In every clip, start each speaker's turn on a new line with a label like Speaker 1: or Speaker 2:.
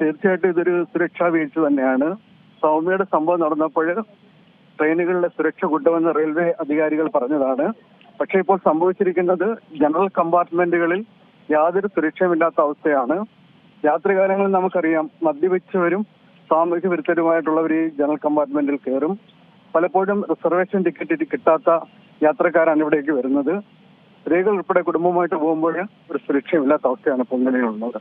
Speaker 1: തീർച്ചയായിട്ടും ഇതൊരു സുരക്ഷാ വീഴ്ച തന്നെയാണ്. സൗമ്യയുടെ സംഭവം നടന്നപ്പോൾ ട്രെയിനുകളിലെ സുരക്ഷ കൂട്ടുമെന്ന് റെയിൽവേ അധികാരികൾ പറഞ്ഞതാണ്. പക്ഷേ ഇപ്പോൾ സംഭവിച്ചിരിക്കുന്നത് ജനറൽ കമ്പാർട്ട്മെന്റുകളിൽ യാതൊരു സുരക്ഷയുമില്ലാത്ത അവസ്ഥയാണ്. രാത്രികാലങ്ങളിൽ നമുക്കറിയാം. മദ്യപിച്ചവരും സാമൂഹ്യ വിരുദ്ധരുമായിട്ടുള്ളവർ ഈ ജനറൽ കമ്പാർട്ട്മെന്റിൽ കയറും. പലപ്പോഴും റിസർവേഷൻ ടിക്കറ്റ് കിട്ടാത്ത യാത്രക്കാരാണ് ഇവിടേക്ക് വരുന്നത്. സ്ത്രീകൾ ഉൾപ്പെടെ കുടുംബമായിട്ട് പോകുമ്പോൾ ഒരു സുരക്ഷയില്ലാത്ത അവസ്ഥയാണ് ഇപ്പോൾ നിലവിലുള്ളത്.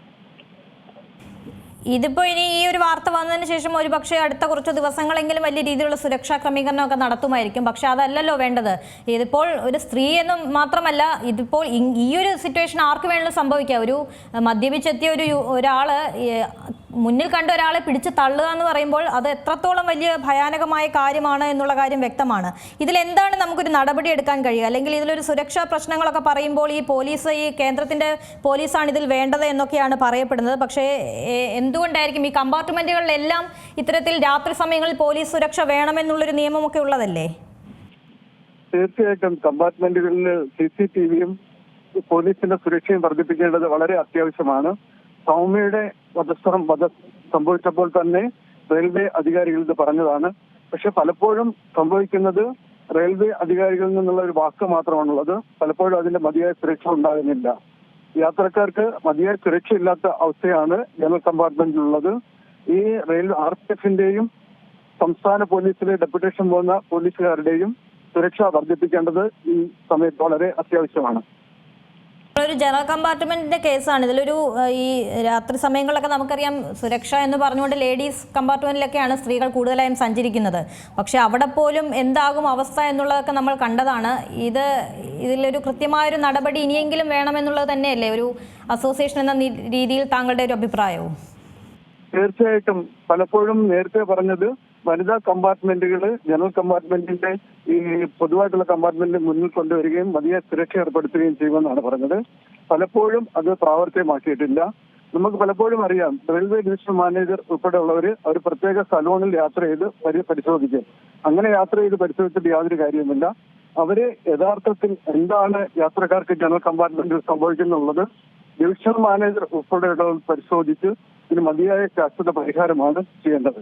Speaker 2: ഇതിപ്പോ ഇനി ഈ ഒരു വാർത്ത വന്നതിന് ശേഷം ഒരു പക്ഷേ അടുത്ത കുറച്ച് ദിവസങ്ങളെങ്കിലും വലിയ രീതിയിലുള്ള സുരക്ഷാ ക്രമീകരണമൊക്കെ നടത്തുമായിരിക്കും. പക്ഷെ അതല്ലല്ലോ വേണ്ടത്. ഇതിപ്പോൾ ഒരു സ്ത്രീ എന്നും മാത്രമല്ല ഇതിപ്പോൾ ഈ ഒരു സിറ്റുവേഷൻ ആർക്ക് വേണമെങ്കിലും സംഭവിക്കാം. ഒരു മദ്യപിച്ചെത്തിയ ഒരു ഒരാൾ മുന്നിൽ കണ്ട ഒരാളെ പിടിച്ച് തള്ളുക എന്ന് പറയുമ്പോൾ അത് എത്രത്തോളം വലിയ ഭയാനകമായ കാര്യമാണ് എന്നുള്ള കാര്യം വ്യക്തമാണ്. ഇതിൽ എന്താണ് നമുക്കൊരു നടപടി എടുക്കാൻ കഴിയുക? അല്ലെങ്കിൽ ഇതിലൊരു സുരക്ഷാ പ്രശ്നങ്ങളൊക്കെ പറയുമ്പോൾ ഈ പോലീസ് ഈ കേന്ദ്രത്തിന്റെ പോലീസാണ് ഇതിൽ വേണ്ടത് എന്നൊക്കെയാണ് പറയപ്പെടുന്നത്. പക്ഷേ എന്തുകൊണ്ടായിരിക്കും ഈ കമ്പാർട്ട്മെന്റുകളിലെല്ലാം ഇത്തരത്തിൽ രാത്രി സമയങ്ങളിൽ പോലീസ് സുരക്ഷ വേണമെന്നുള്ളൊരു നിയമമൊക്കെ ഉള്ളതല്ലേ?
Speaker 1: തീർച്ചയായിട്ടും കമ്പാർട്ട്മെന്റുകളിൽ സി സി ടി വിയും പോലീസിന്റെ സുരക്ഷയും വർദ്ധിപ്പിക്കേണ്ടത് വളരെ അത്യാവശ്യമാണ്. സൗമ്യയുടെ വധസ്ഥലം വധ സംഭവിച്ചപ്പോൾ തന്നെ റെയിൽവേ അധികാരികൾ ഇത് പറഞ്ഞതാണ്. പക്ഷെ പലപ്പോഴും സംഭവിക്കുന്നത് റെയിൽവേ അധികാരികളിൽ നിന്നുള്ള ഒരു വാക്ക് മാത്രമാണുള്ളത്. പലപ്പോഴും അതിന്റെ മതിയായ സുരക്ഷ ഉണ്ടാകുന്നില്ല. യാത്രക്കാർക്ക് മതിയായ സുരക്ഷയില്ലാത്ത അവസ്ഥയാണ് ജനറൽ കമ്പാർട്ട്മെന്റിലുള്ളത്. ഈ റെയിൽ ആർ പി എഫിന്റെയും സംസ്ഥാന പോലീസിലെ ഡെപ്യൂട്ടേഷൻ പോകുന്ന പോലീസുകാരുടെയും സുരക്ഷ വർദ്ധിപ്പിക്കേണ്ടത് ഈ സമയത്ത് വളരെ അത്യാവശ്യമാണ്.
Speaker 2: ഒരു ജനറൽ കമ്പാർട്ട്മെന്റിന്റെ കേസാണ്. ഇതിലൊരു ഈ രാത്രി സമയങ്ങളിലൊക്കെ നമുക്കറിയാം സുരക്ഷ എന്ന് പറഞ്ഞുകൊണ്ട് ലേഡീസ് കമ്പാർട്ട്മെന്റിലൊക്കെയാണ് സ്ത്രീകൾ കൂടുതലായും സഞ്ചരിക്കുന്നത്. പക്ഷെ അവിടെ പോലും എന്താകും അവസ്ഥ എന്നുള്ളതൊക്കെ നമ്മൾ കണ്ടതാണ്. ഇത് ഇതിലൊരു കൃത്യമായൊരു നടപടി ഇനിയെങ്കിലും വേണമെന്നുള്ളത് തന്നെയല്ലേ? ഒരു അസോസിയേഷൻ എന്ന രീതിയിൽ താങ്കളുടെ ഒരു അഭിപ്രായവും.
Speaker 1: തീർച്ചയായിട്ടും. പലപ്പോഴും നേരത്തെ പറഞ്ഞത് വനിതാ കമ്പാർട്ട്മെന്റുകൾ ജനറൽ കമ്പാർട്ട്മെന്റിന്റെ ഈ പൊതുവായിട്ടുള്ള കമ്പാർട്ട്മെന്റിന് മുന്നിൽ കൊണ്ടുവരികയും മതിയായ സുരക്ഷ ഏർപ്പെടുത്തുകയും ചെയ്യുമെന്നാണ് പറഞ്ഞത്. പലപ്പോഴും അത് പ്രാവർത്തികമാക്കിയിട്ടില്ല. നമുക്ക് പലപ്പോഴും അറിയാം റെയിൽവേ ഡിവിഷൻ മാനേജർ ഉൾപ്പെടെയുള്ളവർ അവർ പ്രത്യേക സലോണിൽ യാത്ര ചെയ്ത് പരി പരിശോധിക്കും. അങ്ങനെ യാത്ര ചെയ്ത് പരിശോധിച്ചിട്ട് യാതൊരു കാര്യവുമില്ല. അവർ യഥാർത്ഥത്തിൽ എന്താണ് യാത്രക്കാർക്ക് ജനറൽ കമ്പാർട്ട്മെന്റിൽ സംഭവിക്കുന്നുള്ളത് ഡിവിഷണൽ മാനേജർ ഉൾപ്പെടെയുള്ളവർ പരിശോധിച്ച് ഇതിന് മതിയായ ശാശ്വത പരിഹാരമാണ് ചെയ്യേണ്ടത്.